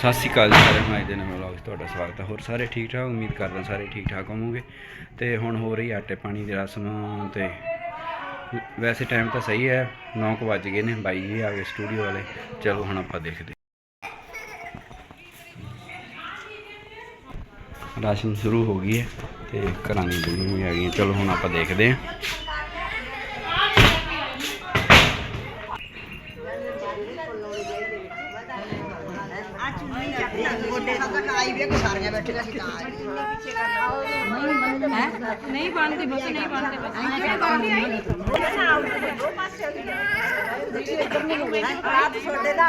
ਸਤਿ ਸ਼੍ਰੀ ਅਕਾਲ ਜੀ ਸਾਰਿਆਂ ਨੂੰ, ਅੱਜ ਦੇ ਨਵੇਂ ਵਲੌਗ 'ਚ ਤੁਹਾਡਾ ਸਵਾਗਤ ਹੈ। ਹੋਰ ਸਾਰੇ ਠੀਕ ਠਾਕ? ਉਮੀਦ ਕਰਦਾ ਸਾਰੇ ਠੀਕ ਠਾਕ ਹੋਵੋਗੇ। ਤੇ ਹੁਣ ਹੋ ਰਹੀ ਆਟੇ ਪਾਣੀ ਦੀ ਰਸਮ ਤੇ ਵੈਸੇ ਟਾਈਮ ਤਾਂ ਸਹੀ ਹੈ 9 ਕੁ ਵੱਜ ਗਏ ਨੇ, ਬਾਈ ਜੀ ਆ ਗਏ ਸਟੂਡੀਓ ਵਾਲੇ। ਚਲੋ ਹੁਣ ਆਪਾਂ ਦੇਖਦੇ ਰਾਸ਼ਨ ਸ਼ੁਰੂ ਹੋ ਗਈ ਹੈ ਤੇ ਘਰਾਂ ਦੀ ਦੁਨੀਆ ਵੀ ਆ ਗਈ ਹੈ। ਚਲੋ ਹੁਣ ਆਪਾਂ ਦੇਖਦੇ ਹਾਂ। नहीं बांधते बस नहीं बांधते बस आप छोटे ना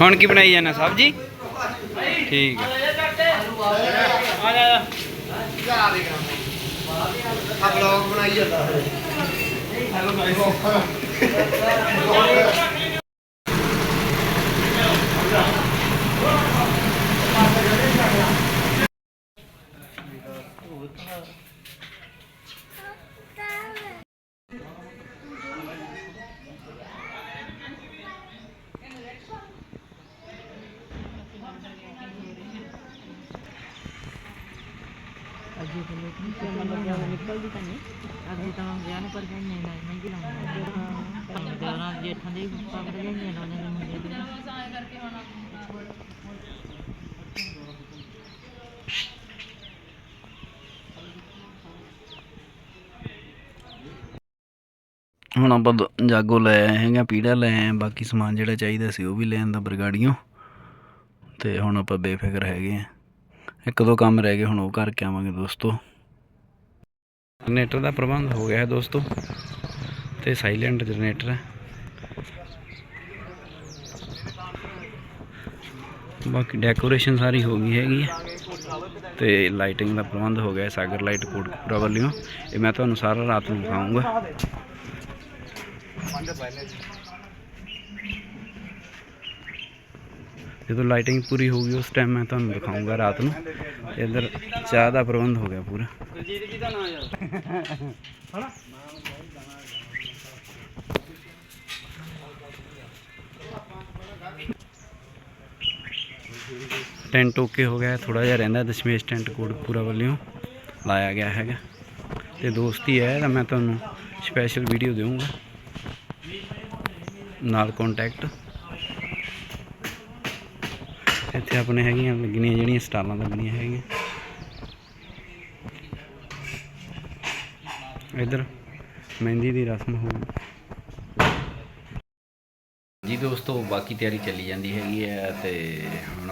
ਹੁਣ ਕੀ ਬਣਾਈ ਜਾਣਾ ਸਬਜੀ ਠੀਕ ਹੈ ਆ ਬਲੌਗ ਬਣਾਈ ਜਾਂਦਾ ਅੱਗੇ ਤੋਂ ਲੋਕ ਨਹੀਂ ਤੇ ਮਤਲਬ ਜ਼ਿਆਦਾ ਨਿਕਲਦੀ ਤਾਂ ਨਹੀਂ। ਅੱਗੇ ਤਾਂ ਵਿਆਹ ਨੂੰ ਪਰ ਜਾਈਏ ਨਾ ਨਹੀਂ ਕਿ ਲਾਉਂਦੇ ਦੇਵਰਾਂ ਜੇਠਾਂ ਦੇ ਪੱਕ ਜਾਈਏ ਨਾ ਉਹਨਾਂ ਦੇ ਮੁੰਡੇ ਦੇ। ਹੁਣ ਆਪਾਂ ਜਾਗੋ ਲੈ ਆਏ ਹੈਗਾ ਪੀੜਾ ਲੈ ਆਏ ਬਾਕੀ ਸਮਾਨ ਜਿਹੜਾ ਚਾਹੀਦਾ ਸੀ ਉਹ ਵੀ ਲੈ ਆਂਦਾ ਬਰਗਾੜੀਆਂ ਤੇ ਹੁਣ ਆਪਾਂ ਬੇਫਿਕਰ ਹੈਗੇ ਆ। ਇੱਕ ਦੋ ਕੰਮ ਰਹਿ ਗਏ, ਹੁਣ ਉਹ ਕਰਕੇ ਆਵਾਂਗੇ ਦੋਸਤੋ। ਜਨਰੇਟਰ ਦਾ ਪ੍ਰਬੰਧ ਹੋ ਗਿਆ ਹੈ ਦੋਸਤੋ, ਤੇ ਸਾਇਲੈਂਟ ਜਨਰੇਟਰ ਹੈ। ਬਾਕੀ ਡੈਕੋਰੇਸ਼ਨ ਸਾਰੀ ਹੋ ਗਈ ਹੈਗੀ ਹੈ, ਤੇ ਲਾਈਟਿੰਗ ਦਾ ਪ੍ਰਬੰਧ ਹੋ ਗਿਆ ਸਾਗਰ ਲਾਈਟ ਕੋਟਕਪੂਰਾ ਵੱਲੋਂ। ਇਹ ਮੈਂ ਤੁਹਾਨੂੰ ਸਾਰਾ ਰਾਤ ਨੂੰ ਦਿਖਾਊਂਗਾ ਜਦੋਂ ਲਾਈਟਿੰਗ ਪੂਰੀ ਹੋ ਗਈ, ਉਸ ਟਾਈਮ ਮੈਂ ਤੁਹਾਨੂੰ ਦਿਖਾਊਂਗਾ ਰਾਤ ਨੂੰ। ਤੇ ਇੱਧਰ ਚਾਹ ਦਾ ਪ੍ਰਬੰਧ ਹੋ ਗਿਆ ਪੂਰਾ। ਟੈਂਟ ਓਕੇ ਹੋ ਗਿਆ ਥੋੜਾ ਜਿਹਾ ਰਹਿੰਦਾ ਦਸ਼ਮੇਸ਼ ਟੈਂਟ ਕੋਡ ਪੂਰਾ ਵੱਲੋਂ। ਲਾਇਆ ਗਿਆ ਹੈਗਾ। ਤੇ ਦੋਸਤੀ ਹੈ, ਤਾਂ ਮੈਂ ਤੁਹਾਨੂੰ ਸਪੈਸ਼ਲ ਵੀਡੀਓ ਦੇਵਾਂਗਾ ਨਾਲ ਕੰਟੈਕਟ ਇੱਥੇ ਆਪਣੇ ਹੈਗੀਆਂ ਲੱਗਣੀਆਂ ਜਿਹੜੀਆਂ ਸਟਾਲਾਂ ਲੱਗਣੀਆਂ ਹੈਗੀਆਂ। ਇੱਧਰ ਮਹਿੰਦੀ ਦੀ ਰਸਮ ਹੋ ਜੀ ਦੋਸਤੋ, ਬਾਕੀ ਤਿਆਰੀ ਚੱਲੀ ਜਾਂਦੀ ਹੈਗੀ ਹੈ ਤੇ ਹੁਣ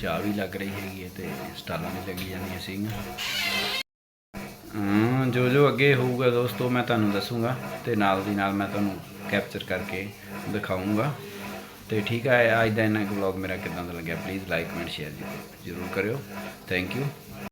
ਚਾਹ ਵੀ ਲੱਗ ਰਹੀ ਹੈਗੀ ਹੈ ਤੇ ਸਟਾਲਾਂ ਵੀ ਲੱਗੀ ਜਾਂਦੀਆਂ ਸੀਗੀਆਂ। ਜੋ ਜੋ ਅੱਗੇ ਹੋਊਗਾ ਦੋਸਤੋ, ਮੈਂ ਤੁਹਾਨੂੰ ਦੱਸੂਗਾ ਤੇ ਨਾਲ ਦੀ ਨਾਲ ਮੈਂ ਤੁਹਾਨੂੰ ਕੈਪਚਰ ਕਰਕੇ ਦਿਖਾਊਂਗਾ। ਤੇ ਠੀਕ ਹੈ, ਅੱਜ ਦਾ ਇਹਨਾਂ ਵਲੌਗ ਮੇਰਾ ਕਿਦਾਂ ਦਾ ਲੱਗਿਆ ਪਲੀਜ਼ ਲਾਈਕ ਕਮੈਂਟ ਸ਼ੇਅਰ ਜ਼ਰੂਰ ਕਰਿਓ। Thank you